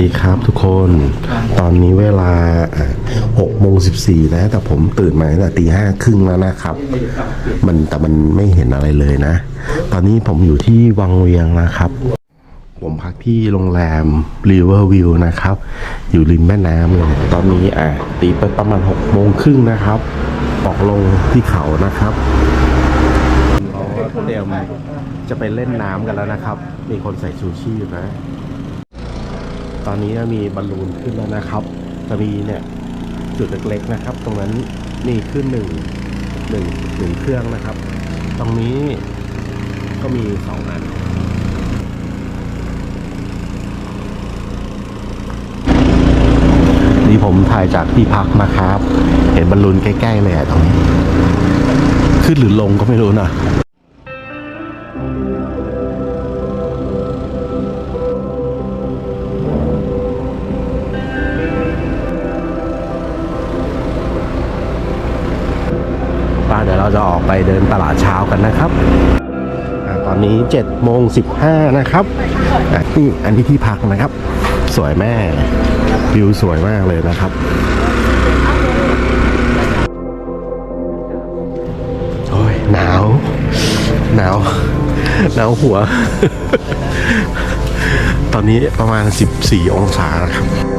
ดีครับทุกคน ตอนนี้เวลา6โมง14นะแต่ผมตื่นมาตั้งแต่ตีห้าครึ่งแล้วนะครับ มันแต่มันไม่เห็นอะไรเลยนะ ตอนนี้ผมอยู่ที่วังเวียงนะครับ ผมพักที่โรงแรม River View นะครับ อยู่ริมแม่น้ำเลย ตอนนี้อะตีไปประมาณ6โมงครึ่งนะครับ ออกลงที่เขานะครับเตรียมจะไปเล่นน้ำกันแล้วนะครับ มีคนใส่ชูชีพนะต อนนี้มีบอลลูนขึ้นแล้วนะครับ จะมีเนี่ยจุดเล็กๆนะครับ ตรงนั้นมีขึ้นหนึ่งหนึ่งหนึ่งเครื่องนะครับ ตรงนี้ก็มีสองอันนี่ผมถ่ายจากที่พักนะครับ เห็นบอลลูนใกล้ ๆ เลยอะตรงนี้ ขึ้นหรือลงก็ไม่รู้นะ ไปเดินตลาดเช้ากันนะครับตอนนี้7โมง15นะครับนี่อันที่ที่พักนะครับ สวยแม่วิวสวยมากเลยนะครับโอ้ยหนาวหนาวหนาวหัว ตอนนี้ประมาณ 14 องศานะครับ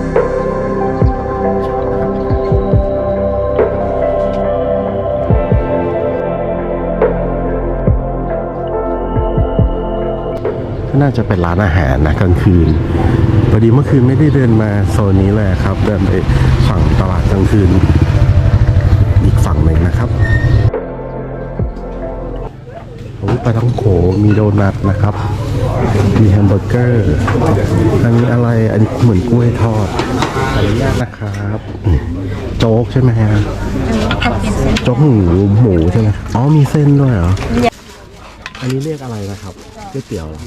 น่าจะเป็นร้านอาหารนะกลางคืนพอดีเมื่อคืนไม่ได้เดินมาโซนนี้เลยครับ เดินไปฝั่งตลาดกลางคืน อีกฝั่งหนึ่งนะครับโอ้ยปลาท้องโขมีโดนัทนะครับ มีแฮมเบอร์เกอร์อันนี้อะไรอันนี้เหมือนกล้วยทอดขออนุญาตนะครับ โจ๊กใช่ไหมฮะโจ๊กหมูหมูใช่ไหมอ๋อมีเส้นด้วยเหรออันนี้เรียกอะไรนะครับ ก๋วยเตี๋ยวเหรอ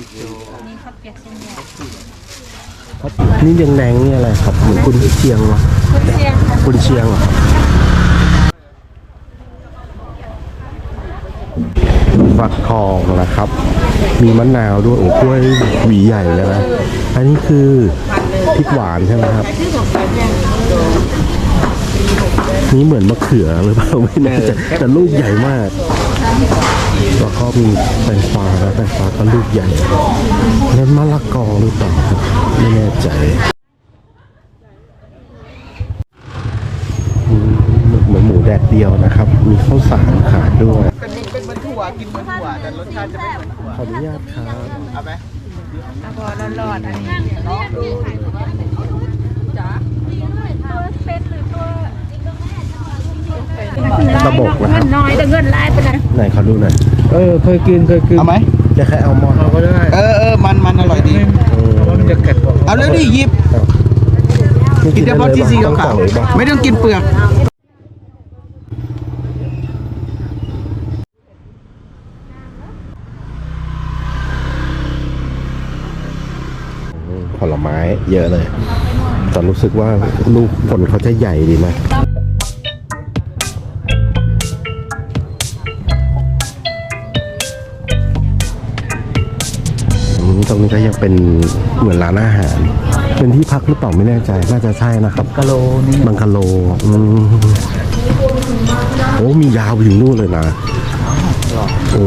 นี่แดงๆนี่อะไรครับเหมือนกุนเชียงวะกุนเชียงเหรอครับฟักทองนะครับ มีมะนาวด้วยโอ้กล้วยหวีใหญ่เลยนะ อันนี้คือพริกหวานใช่ไหมครับ นี่เหมือนมะเขือหรือเปล่าไม่แน่ใจแต่ลูกใหญ่มาก แล้วก็มีแตงฟ้าแล้วแตงฟ้าก็ลูกใหญ่แล้วมะละกอหรือเปล่าครับไม่แน่ใจอืมเหมือนหมูแดดเดียวนะครับ มีข้าวสารขายด้วย เป็นเป็นเหมือนถั่วกินเหมือนถั่วแต่รสชาติจะไม่เหมือนถั่วขออนุญาตครับเอาไหมเอาพอร้อนๆอันนี้จ้า ระบบนะคเงิรับนน้อยแต่เงินหลายไปนะไหนขอดูหน่อยเออเคยกินเคยกินเอาไหมจะแค่เอามอนเอาก็ได้เออเออมันมันอร่อยดี เพราะว่ามันจะแข็งกว่าเอาแล้วดิหยิบ กินเฉพาะที่สีขาวๆไม่ต้องกินเปลือก ผลไม้เยอะเลยแต่รู้สึกว่าลูกผลเขาจะใหญ่ดีนะอืม ตรงนี้ก็ยังเป็นเหมือนร้านอาหาร เป็นที่พักหรือเปล่าไม่แน่ใจ น่าจะใช่นะครับกะโลนี่บังกะโลอืมโอ้มียาวไปถึงนู่นเลยนะ โอ้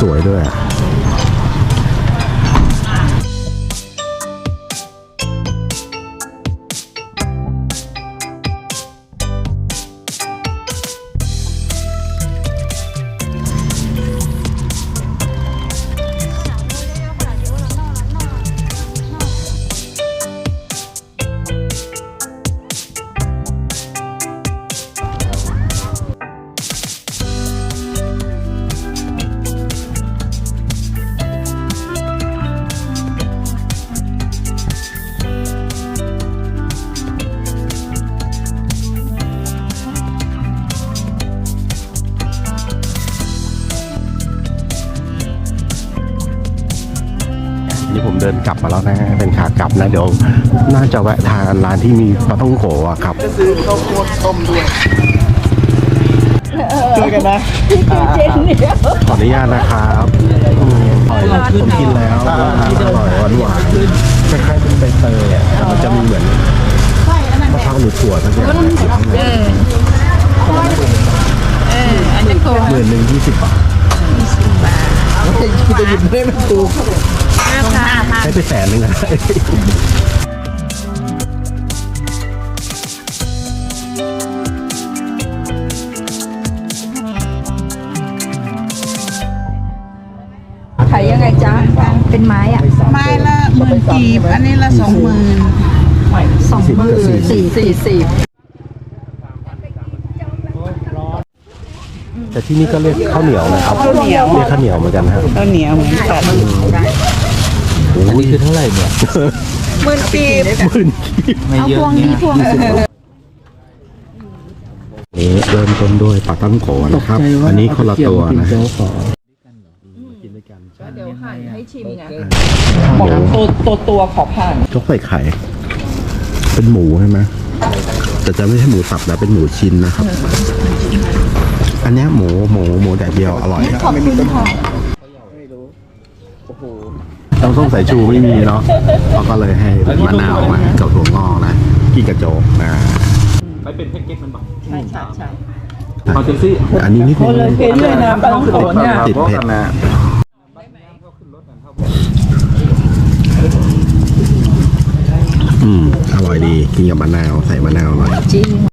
สวยด้วยอะ กลับมาแล้วนะเป็นขากลับนะเดี๋ยวน่าจะแวะทานร้านที่มีปลาท่องโขอะครับจะซื้อข้าวโพดต้มด้วยช่วยกันนะขออนุญาตนะครับอืมร่อยผมกินแล้วอร่อยหวานหวานๆคล้ายๆเป็นใบเตยอะแต่มันจะมีเหมือนมะพร้าวหรือถั่วทั้งอย่างเออเอออันนี้โคหมื่นหนึ่งยี่สิบบาทจะ หยิบได้ไม่ถูกห้าพันให้ไปแสนหนึ่งอะขายยังไงจ๊ะ เป็นไม้อะไม้ละหมื่นกีบ อันนี้ละสองหมื่นสองหมื่นสี่สี่สิบ แต่ที่นี่ก็เรียกข้าวเหนียวนะครับข้าวเหนียว เรียกข้าวเหนียวเหมือนกันฮะข้าวเหนียวเหมือนกันอันนี้คือเท่าไหร่เนี่ยหมื่นกีบหมื่นกีบไม่เอาเยพอะวงเนี่นี้ยพวงนี่เริ่มต้นด้วยปลาตั้งโขนะครับ อันนี้คนละตัวนะเดี๋ยวขอเดี๋ยวหั่นให้ชิมไงหมูตัวตัวตัวขอผ่านจกใส่ไข่ เป็นหมูใช่ไหมแต่จะไม่ใช่หมูสับนะเป็นหมูชิ้นนะครับ อันเนี้ยหมูหมูหมูแดดเดียวอร่อยขอบคุณค่ะน้ำส้มสายชูไม่มีเนาะเขาก็เลยให้มะนาวมากับถั่วงอกนะกินกระโจกนะไปเป็นแพ็กเกจมันบอกใช่ใช่ใช่เอาเซ็กซี่อันนี้นิดนึงเผ็ดด้วยนะปลาต้องโขนเนี่ยติดเผ็ดอืมอร่อยดีกินกับมะนาวใส่มะนาวหน่อยจริง